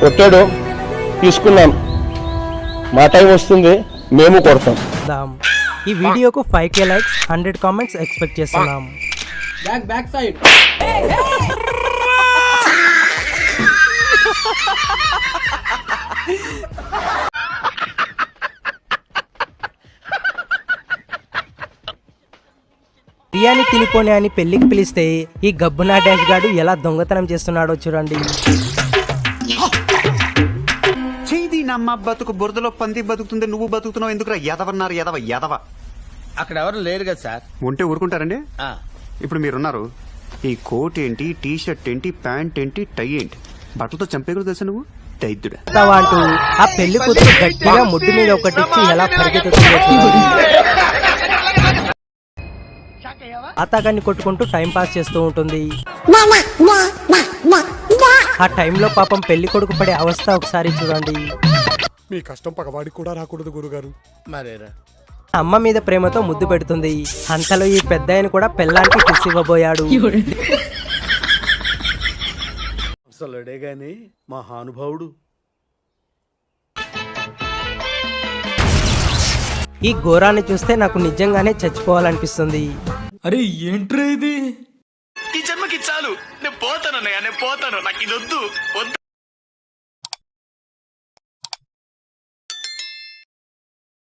కొట్టాడు. తీసుకున్నాం. మా టైం వస్తుంది. మేము కొడతాం. ఈ వీడియోకు five K likes hundred comments expect చేస్తున్నాం. Back back side. బిర్యానీ తినిపోని అని పెళ్ళికి పిలిస్తే ఈ గబ్బునా డాష్ గాడు ఎలా దొంగతనం చేస్తున్నాడో చూడండి. చేయి నమ్మ బతుకు బురదలో పంది బతుకుతుంది నువ్వు బతుకుతున్నావు. ఎందుకురా? ఎదవన్నారు ఎదవ ఎదవ అక్కడ ఎవరు లేరు కదా సార్. ఉంటే ఊరుకుంటారండి? ఆ, ఇప్పుడు మీరున్నారు. ఈ కోట్ ఏంటి టీ షర్ట్ ఏంటి ప్యాంట్ ఏంటి టై ఏంటి? బట్టలతో చంపే కూడా తెలుసా నువ్వు? దైద్యుడా అంటూ? ఆ పెళ్ళి కూతురు గట్టిగా ముడ్డు మీద ఒకటి ఇచ్చి ఎలా పరిగెత్తుతుందో చూడండి అతగాన్ని కొట్టుకుంటూ టైం పాస్ చేస్తూ ఉంటుంది. ఆ టైంలో పాపం పెళ్ళి కొడుకు పడే అవస్థ ఒకసారి చూడండి. మీ కష్టం పగవాడికి కూడా రాకూడదు గురుగారు. మరేరా? అమ్మ మీద ప్రేమతో ముద్దు పెడుతుంది. అంతలో ఈ పెద్దాయన కూడా పెళ్ళానికి కిస్ ఇవ్వబోయాడు. అసలుడే గాని మహానుభావుడు. ఈ ఘోరాన్ని చూస్తే నాకు నిజంగానే చచ్చిపోవాలనిపిస్తుంది. అరే ఏంట్రా ఇది? ఈ జన్మకి చాలు. నేను పోతాను అన్నయ్య నేను పోతాను. నాకు ఇది వద్దు వద్దు.